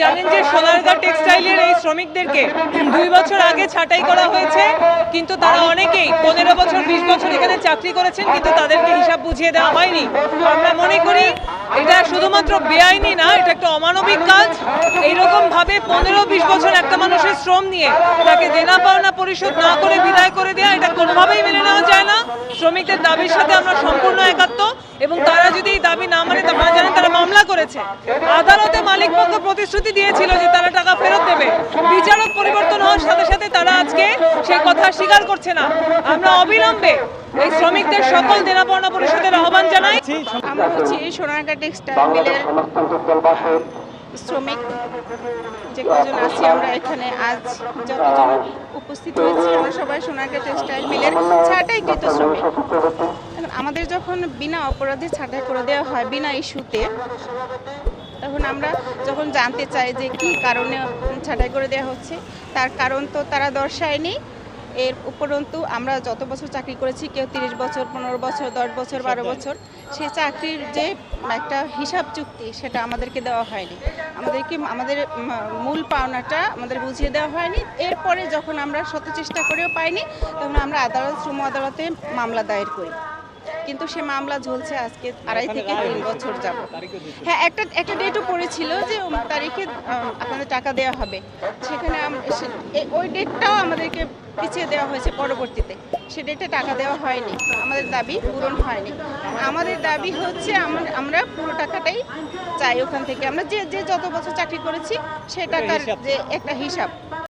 জানেন যে সোনারগাঁ টেক্সটাইলের এই শ্রমিকদেরকে দুই বছর আগে ছাঁটাই করা হয়েছে, কিন্তু তারা অনেকেই পনেরো বছর, বিশ বছর এখানে চাকরি করেছেন, কিন্তু তাদেরকে হিসাব বুঝিয়ে দেওয়া হয়নি। আমরা মনে করি এটা শুধুমাত্র বেআইনি না, এটা একটা অমানবিক কাজ। এইরকম ভাবে পনেরো, বিশ বছর একটা মানুষের শ্রম নিয়ে তাকে দেনা পাওনা পরিশোধ না করে বিদায় করে দেওয়া এটা কোনোভাবেই মেনে নেওয়া যায় না। শ্রমিকদের দাবির সাথে আমরা সম্পূর্ণ একাত্ম, এবং তারা যদি এই দাবি না মানে আপনারা জানেন তারা মামলা করেছে। আদালতে মালিক পক্ষ প্রতিশ্রুতি দিয়েছিল যে তারা টাকা ফেরত দেবে। বিচারক পরিবর্তন হওয়ার সাথে সাথে তারা আজকে সেই কথা স্বীকার করছে না। আমরা অবিলম্বে এই শ্রমিকদের সকল দেনা পাওনা পরিশোধের আহ্বান জানাই। আমরা হচ্ছে সোনারগাঁ টেক্সটাইল মিলের শ্রমিক যে কজন আছি আমরা এখানে আজ যতজন উপস্থিত হয়েছি, আমরা সবাই সোনারগাঁ টেক্সটাইল মিলের ছাঁটাইকৃত শ্রমিক। এখন আমাদের যখন বিনা অপরাধে ছাঁটাই করে দেওয়া হয় বিনা ইস্যুতে তখন আমরা যখন জানতে চাই যে কি কারণে ছাঁটাই করে দেওয়া হচ্ছে তার কারণ তো তারা দর্শায়নি। এর উপরন্তু আমরা যত বছর চাকরি করেছি কেউ তিরিশ বছর পনেরো বছর দশ বছর বারো বছর সেই চাকরির যে একটা হিসাব চুক্তি সেটা আমাদেরকে দেওয়া হয়নি। আমাদেরকে আমাদের মূল পাওনাটা আমাদের বুঝিয়ে দেওয়া হয়নি। এরপরে যখন আমরা শত চেষ্টা করেও পাইনি তখন আমরা আদালত শ্রম আদালতে মামলা দায়ের করি। কিন্তু সে মামলা ঝুলছে আজকে আড়াই থেকে তিন বছর যাব হ্যাঁ একটা একটা ডেটও পড়েছিল যে অমুক তারিখে আপনাদের টাকা দেওয়া হবে। সেখানে ওই ডেটটাও আমাদেরকে পিছিয়ে দেওয়া হয়েছে পরবর্তীতে। সে ডেটে টাকা দেওয়া হয়নি। আমাদের দাবি পূরণ হয়নি। আমাদের দাবি হচ্ছে আমরা আমরা পুরো টাকাটাই চাই ওখান থেকে। আমরা যে যে যত বছর চাকরি করেছি সে টাকার যে একটা হিসাব।